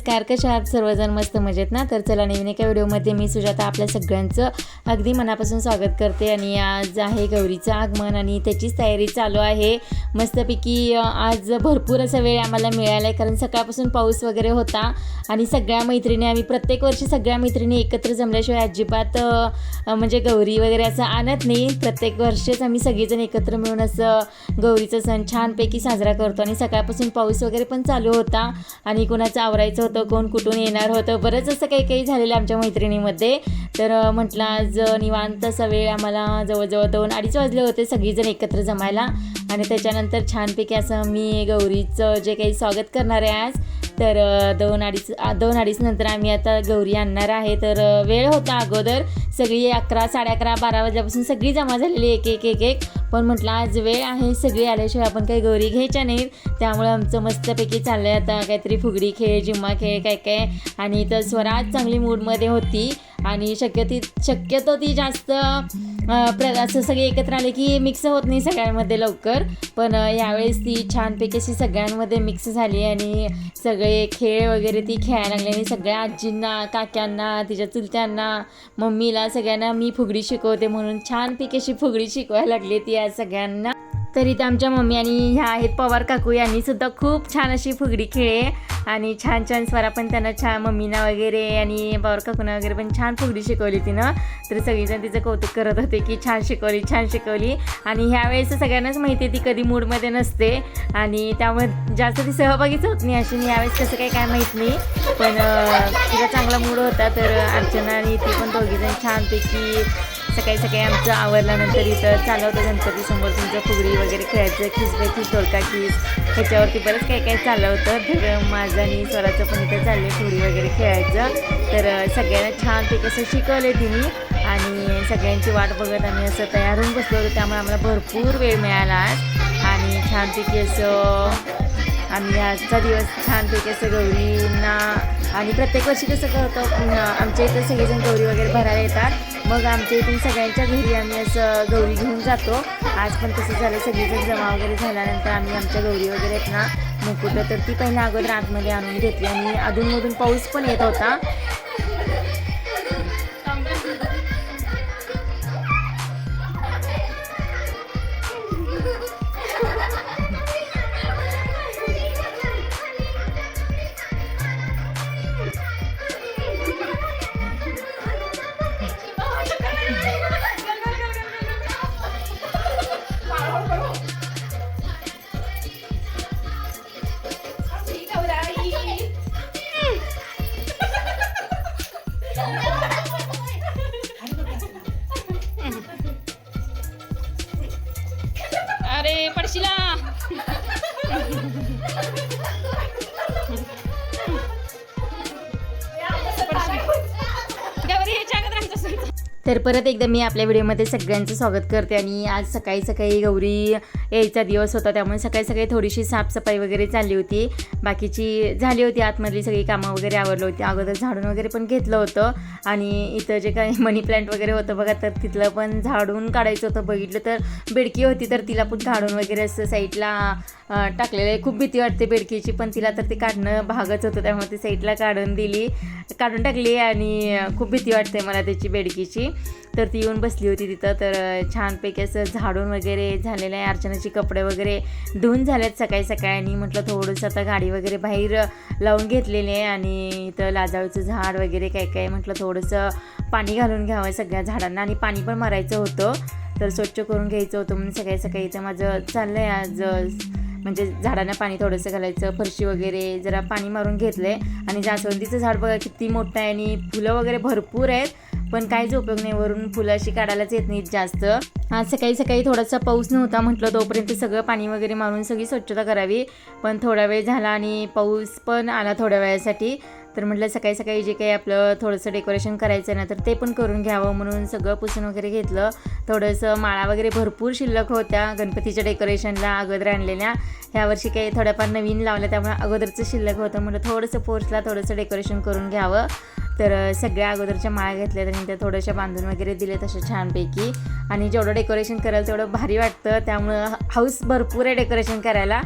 नमस्कार कशा आहात सर्वजण मस्त मजेत ना? तर चला नवीन एका व्हिडिओमध्ये मी सुजाता आपल्या सगळ्यांचं अगदी मनापासून स्वागत करते. आणि आज आहे गौरीचं आगमन आणि त्याचीच तयारी चालू आहे. मस्तपैकी आज भरपूर असा वेळ आम्हाला मिळाला आहे कारण सकाळपासून पाऊस वगैरे होता. आणि सगळ्या मैत्रिणी आम्ही प्रत्येक वर्षी सगळ्या मैत्रिणी एकत्र जमल्याशिवाय अजिबात म्हणजे गौरी वगैरे असं आणत नाही. प्रत्येक वर्षीच आम्ही सगळेजण एकत्र मिळून असं गौरीचा सण छानपैकी साजरा करतो. आणि सकाळपासून पाऊस वगैरे पण चालू होता. आणि कुणाचा आवरायचं होतं कोण कुठून येणार होतं. बरंच असं काही काही झालेलं आमच्या मैत्रिणीमध्ये. तर म्हटलं आज निवांत असा वेळ आम्हाला जवळजवळ दोन अडीच वाजले होते सगळीजण एकत्र जमायला. आणि त्याच्यानंतर छानपैकी असं मी गौरीचं जे काही स्वागत करणार आहे आज तर दोन अडीच दोन अडीच नंतर आम्ही आता गौरी आणणार आहे. तर वेळ होता अगोदर. सगळी अकरा साडे अकरा बारा वाजल्यापासून सगळी जमा झालेली एक एक एक एक. पण म्हटलं आज वेळ आहे सगळी आल्याशिवाय आपण काही गौरी घ्यायच्या नाहीत. त्यामुळे आमचं मस्तपैकी चाललं आहे आता काहीतरी फुगडी खेळ जिम्मा खेळ काय काय. आणि तर स्वराज चांगली मूडमध्ये होती. आणि शक्य ती शक्यतो ती जास्त प्र असं सगळे एकत्र आले की मिक्स होत नाही सगळ्यांमध्ये लवकर. पण यावेळेस ती छानपैकी अशी सगळ्यांमध्ये मिक्स झाली आणि सगळे खेळ वगैरे ती खेळायला लागली आणि सगळ्या आजींना काक्यांना तिच्या चुलत्यांना मम्मीला सगळ्यांना मी फुगडी शिकवते म्हणून छानपैकी अशी फुगडी शिकवायला लागली ती आज सगळ्यांना. तरी त्या आमच्या मम्मी आणि ह्या आहेत पवार काकू यांनी सुद्धा खूप छान अशी फुगडी खेळे. आणि छान छान स्वरा पण त्यांना छान मम्मीना वगैरे आणि पवार काकूना वगैरे पण छान फुगडी शिकवली तिनं. तर सगळीजण तिचं कौतुक करत होते की छान शिकवली छान शिकवली. आणि ह्यावेळेस सगळ्यांनाच माहिती आहे ती कधी मूडमध्ये नसते. आणि त्यामुळे जास्त ती सहभागीच होत नाही अशी. आणि यावेळेस कसं काही काय माहीत नाही. पण तिचा चांगला मूड होता. तर अर्चना आणि ती पण दोघीजण छानपैकी सकाळी सकाळी आमचं आवरल्यानंतर इथं चाललं होतं गणपतीसमोर तुमचं फुगडी वगैरे खेळायचं खिस बाय खिस डोलका खिस. ह्याच्यावरती बरंच काही काही चाललं होतं तर माझं आणि स्वराचं पण इथं आहे फुगडी वगैरे खेळायचं. तर सगळ्यांना सगळ्यांना छानपैकी असं शिकवले तिने. आणि सगळ्यांची वाट बघत आम्ही असं तयार होऊन बसलो होतो. त्यामुळे आम्हाला भरपूर वेळ मिळाला आज. आणि छानपैकी असं आम्ही आजचा दिवस छानपैकी असं गौरींना आणि प्रत्येक वर्षी कसं करतो आमच्या इथं सगळेजण गौरी वगैरे भरायला येतात. मग आमच्या इथून सगळ्यांच्या घरी आम्ही असं गौरी घेऊन जातो. आज पण तसं झालं. सगळीजण जमा वगैरे झाल्यानंतर आम्ही आमच्या गौरी वगैरे आहेत ना मुकुटं तर ती पहिल्या अगोदर आतमध्ये आणून घेतली आणि अधूनमधून पाऊस पण येत होता. परत एकदा मी आपल्या व्हिडिओमध्ये सगळ्यांचं स्वागत करते आणि आज सकाळी सकाळी गौरी यायचा दिवस होता त्यामुळे सकाळी सकाळी थोडीशी साफसफाई वगैरे चालली होती. बाकीची झाली होती आतमधली सगळी कामं वगैरे आवरली होती. अगोदर झाडून वगैरे पण घेतलं होतं आणि इथं जे काही मनी प्लांट वगैरे होतं बघा तर तिथलं पण झाडून काढायचं होतं. बघितलं तर बेडकी होती तर तिला पण काढून वगैरे असं साईडला टाकलेलं आहे. खूप भीती वाटते बेडकीची पण तिला तर ते काढणं भागच होतं त्यामुळे ती साईडला काढून दिली काढून टाकली आणि खूप भीती वाटते मला त्याची बेडकीची. तर ती येऊन बसली होती तिथं. तर छानपैकी असं झाडून वगैरे झालेलं आहे अर्चनाचे कपडे वगैरे धुवून झालेत सकाळी सकाळी. आणि म्हटलं थोडंसं आता गाडी वगैरे बाहेर लावून घेतलेली आहे. आणि इथं लाजाळूचं झाड वगैरे काय काय म्हटलं थोडंसं पाणी घालून घ्यावं सगळ्या झाडांना. आणि पाणी पण मारायचं होतं. तर स्वच्छ करून घ्यायचं होतं म्हणून सकाळी सकाळी इथं माझं चाललं आहे आज म्हणजे झाडांना पाणी थोडंसं घालायचं फरशी वगैरे जरा पाणी मारून घेतलं आहे आणि जास्वंदीचं झाड बघा किती मोठं आहे. आणि फुलं वगैरे भरपूर आहेत. पण काहीच उपयोग नाही. वरून फुलं अशी काढायलाच येत नाहीत जास्त. आज सकाळी सकाळी थोडासा पाऊस नव्हता म्हटलं तोपर्यंत सगळं पाणी वगैरे मारून सगळी स्वच्छता करावी. पण थोडा वेळ झाला आणि पाऊस पण आला थोड्या वेळासाठी. तर म्हटलं सकाळी सकाळी जे काही आपलं थोडंसं डेकोरेशन करायचं ना तर ते पण करून घ्यावं म्हणून सगळं पुसून वगैरे घेतलं. थोडंसं माळा वगैरे भरपूर शिल्लक होत्या गणपतीच्या डेकोरेशनला अगोदर आणलेल्या. ह्या वर्षी काही थोड्याफार नवीन लावल्या त्यामुळे अगोदरचं शिल्लक होतं. म्हटलं थोडंसं पोर्चला थोडंसं डेकोरेशन करून घ्यावं. तर सगळ्या अगोदरच्या माळ्या घेतल्या आणि त्या थोड्याशा बांधून वगैरे दिले तशा छानपैकी. आणि जेवढं डेकोरेशन कराल तेवढं भारी वाटतं. त्यामुळं हाऊस भरपूर आहे डेकोरेशन करायला.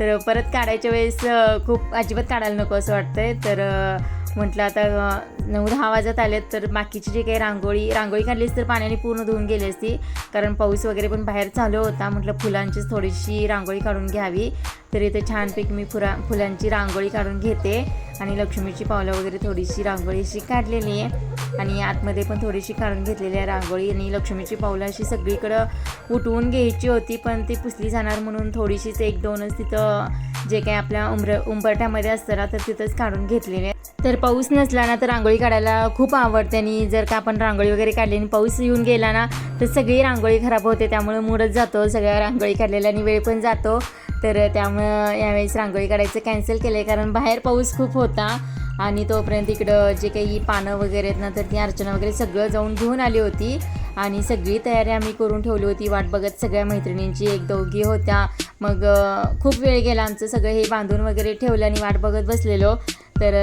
तर परत काढायच्या वेळेस खूप अजिबात काढायला नको असं वाटतंय. तर म्हटलं आता नऊ दहा वाजत आलेत तर बाकीची जी काही रांगोळी रांगोळी काढलीच तर पाण्याने पूर्ण धुवून गेली असती कारण पाऊस वगैरे पण बाहेर चालू होता म्हटलं फुलांचीच थोडीशी रांगोळी काढून घ्यावी. तर इथे छानपैकी मी फुरा फुलांची रांगोळी काढून घेते आणि लक्ष्मीची पावलं वगैरे थोडीशी रांगोळी अशी काढलेली आहे. आणि आतमध्ये पण थोडीशी काढून घेतलेली आहे रांगोळी आणि लक्ष्मीची पावलं अशी सगळीकडं उठवून घ्यायची होती पण ती पुसली जाणार म्हणून थोडीशीच एक दोनच तिथं जे काही आपल्या उंबर उंबरठ्यामध्ये असतं ना तर तिथंच काढून घेतलेले आहे. तर पाऊस नसला ना तर रांगोळी काढायला खूप आवडते आणि जर का आपण रांगोळी वगैरे काढली आणि पाऊस येऊन गेला ना तर सगळी रांगोळी खराब होते. त्यामुळे मूडच जातो सगळ्या रांगोळी काढलेल्या आणि वेळ पण जातो. तर त्यामुळं यावेळेस रांगोळी काढायचं कॅन्सल केलं आहे कारण बाहेर पाऊस खूप होता आणि तोपर्यंत इकडं जे काही पानं वगैरे आहेत ना तर ती अर्चना वगैरे सगळं जाऊन घेऊन आली होती. आणि सगळी तयारी आम्ही करून ठेवली होती. वाट बघत सगळ्या मैत्रिणींची एक दोघी होत्या. मग खूप वेळ गेला आमचं सगळं हे बांधून वगैरे ठेवलं आणि वाट बघत बसलेलो. तर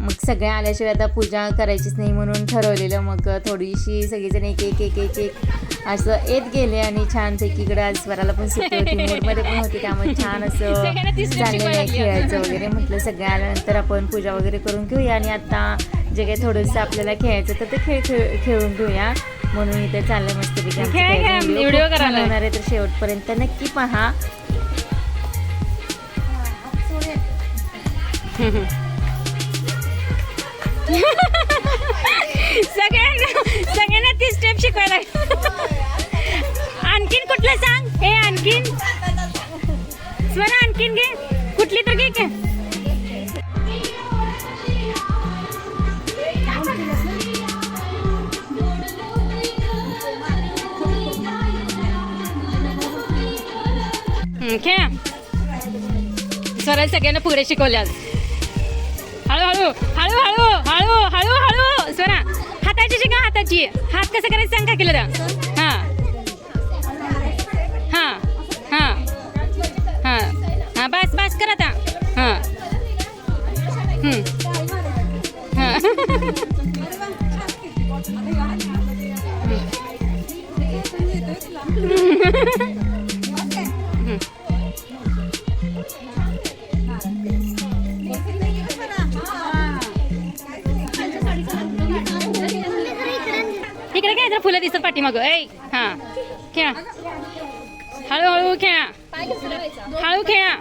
मग सगळ्या आल्याशिवाय आता पूजा करायचीच नाही म्हणून ठरवलेलं. मग थोडीशी सगळीजण एक एक एक एक एक असं येत गेले आणि छानपैकी इकडं आज स्वराला पण सुट्टी होती. मूडमध्ये पण होती त्यामुळे छान असं चाललेलं आहे खेळायचं वगैरे म्हटलं. सगळ्या आल्यानंतर आपण पूजा वगैरे करून घेऊया आणि आता जे काही थोडंसं आपल्याला खेळायचं तर ते खेळ खेळ खेळून घेऊया. म्हणून इथे video खूप छान करायला. होणार आहे तर शेवटपर्यंत नक्की पहा. सगळ्यांना सगळ्यांना ती स्टेप शिकवायला आणखीन कुठलं सांग? हे आणखीन. स्वरा आणखीन घे. कुठली तर घे की. हम्म, खेळा. स्वरा सगळ्यांना पुरे शिकवले हळू हळू हळू हळू हळू हळू. स्वरा हाताची शिका हाताची. हात कसं करायचं सांग का केलं तर हां. हां हां. हां. हां बस बस कर आता. हां. हां. ना फुलं दिसत पाठीमाग. ऐ हां. खेळा. हळूहळू खेळा. हळू खेळा.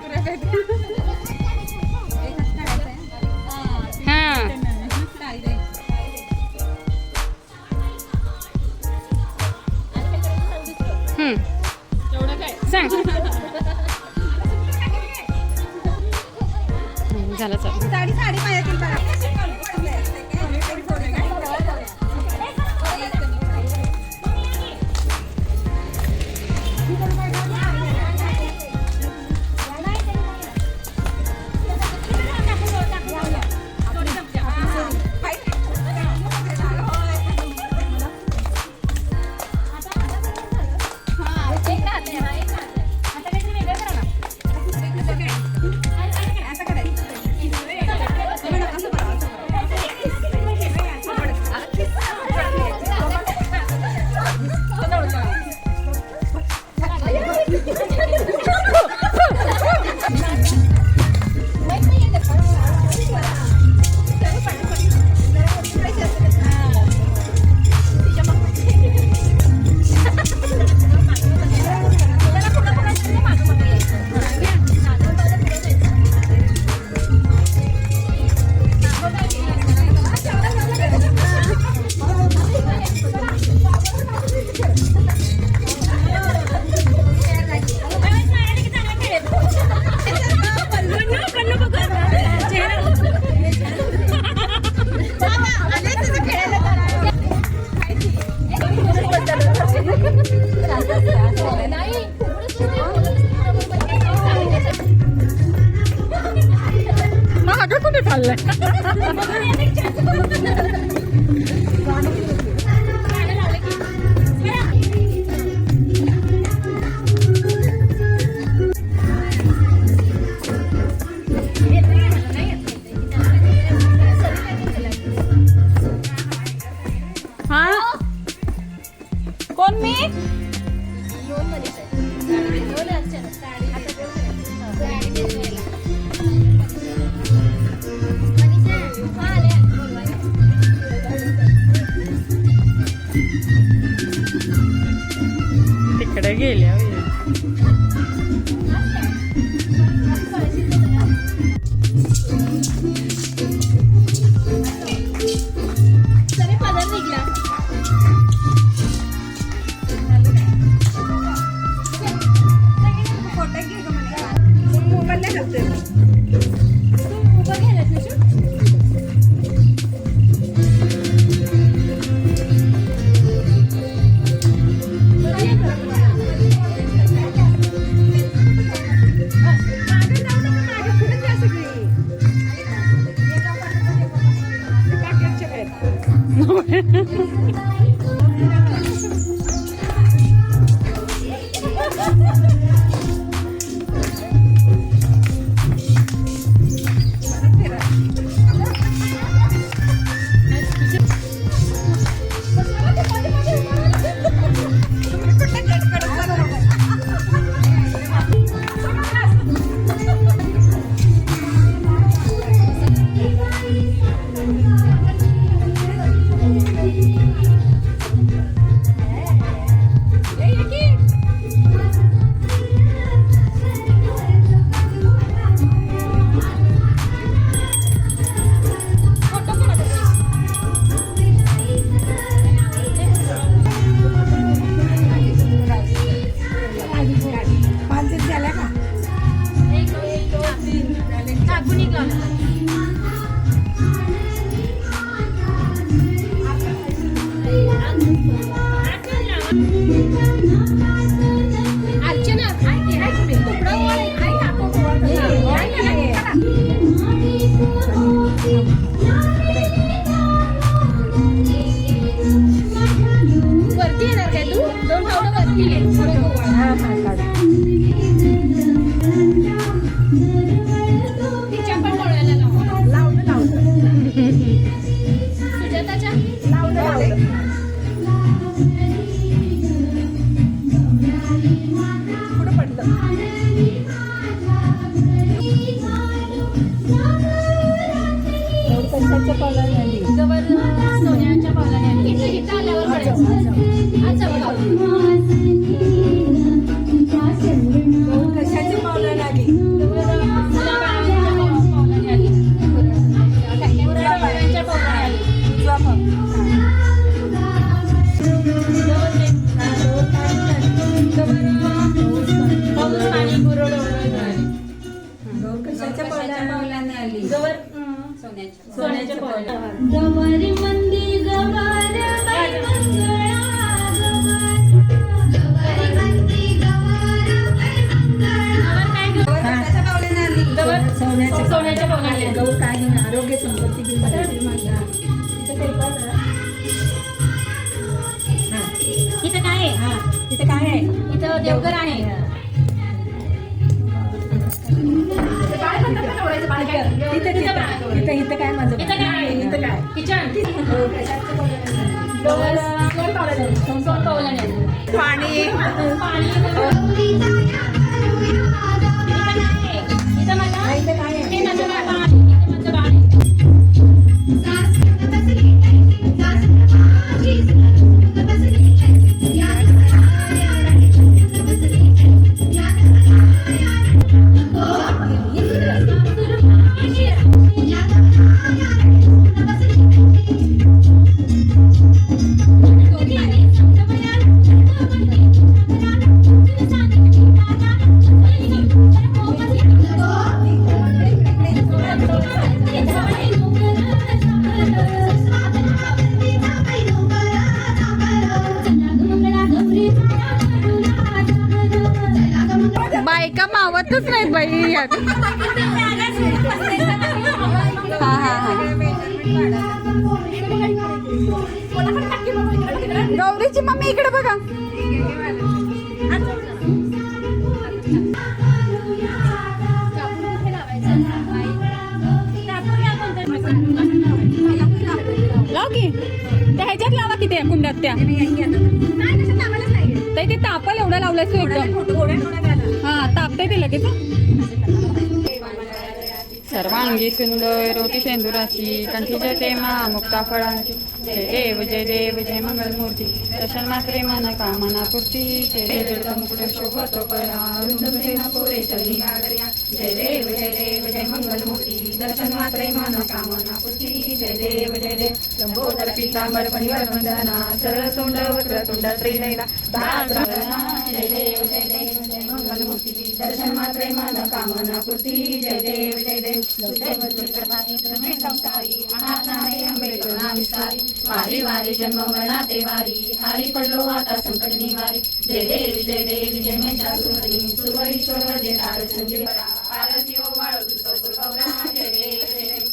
हा. सांग. झालं चालू. Come on, Oh, Thank you. पुढं पडलं. कशाच्या आली जवळ सोन्याच्या पावलाने आली. आल्यावर सोन्याच्या. गौर काय घेऊन आरोग्य संपत्ती घेऊन. इथं काय आहे. इथं काय आहे इथं देवघर आहे इथं तिथं इथं इथं काय माझं? इथं काय? इथं काय? किचन. हो, कशाच्या Yeah. गौरीची मम्मी इकडे बघा. लाव की. त्या ह्याच्यात लावा की त्या कुंडात त्या. ते तापल एवढं लावलंय तू एकदम. हा तापतंय ते लगेच सर्वांगी सुंदर रोटी सेंदुराची कंठीचे तेमा मुक्ता फळांची. जय देव जय देव जय मंगलमूर्ती. दर्शन मात्रे मन कामना पूर्ती. जय देव मुकुट शोभतो पुरे चली नागरिया जय देव जय देव जय मंगलमूर्ती. दर्शन मात्रे मन कामना पूर्ती. जय देव जय देव. लंबोदर पितांबर परिवार वंदना सरळ तुंड वक्र तुंड त्रिनयना जय देव जय. देव जय दर्शन मात्रे मन कामना पूर्ती जय देव जय देव. संसारी अनाथाने अंबे करुणा विस्तारी वारी वारी जन्म मरणाते वारी. हारी पडलो आता संकट निवारी. जय देव जय देव जय मे सुमरी सुवरीश्वर जय तार संजय पार्वती ओ वाळो जय देव जय देव.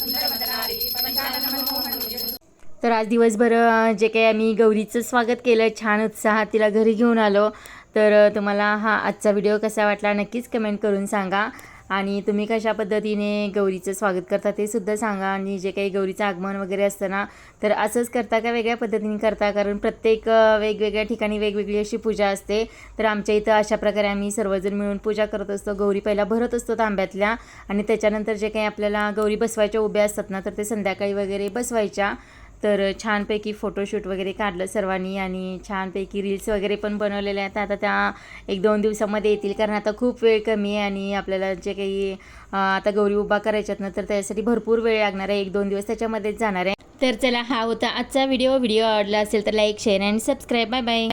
सुंदर मदनारी पंचानन मनमोहन तर आज दिवसभर जे काही आम्ही गौरीचं स्वागत केलं छान उत्साहात तिला घरी घेऊन आलो. तर तुम्हाला हा आजचा व्हिडिओ कसा वाटला नक्कीच कमेंट करून सांगा. आणि तुम्ही कशा पद्धतीने गौरीचं स्वागत करता ते सुद्धा सांगा. आणि जे काही गौरीचं आगमन वगैरे असतं ना तर असंच करता का वेगळ्या पद्धतीने करता? कारण प्रत्येक वेगवेगळ्या ठिकाणी वेगवेगळी अशी पूजा असते. तर आमच्या इथं अशा प्रकारे आम्ही सर्वजण मिळून पूजा करत असतो. गौरी पहिला भरत असतो तांब्यातल्या. आणि त्याच्यानंतर जे काही आपल्याला गौरी बसवायच्या उभ्या असतात ना तर ते संध्याकाळी वगैरे बसवायच्या. तर छानपैकी फोटोशूट वगैरे काढलं सर्वांनी आणि छानपैकी रील्स वगैरे पण बनवलेल्या आहेत. आता त्या एक दोन दिवसामध्ये येतील कारण आता खूप वेळ कमी आहे आणि आपल्याला जे काही आता गौरी उभा करायच्यात ना तर त्यासाठी भरपूर वेळ लागणार आहे. एक दोन दिवस त्याच्यामध्येच जाणार आहे. तर चला हा होता आजचा व्हिडिओ व्हिडिओ आवडला असेल तर like share and subscribe bye bye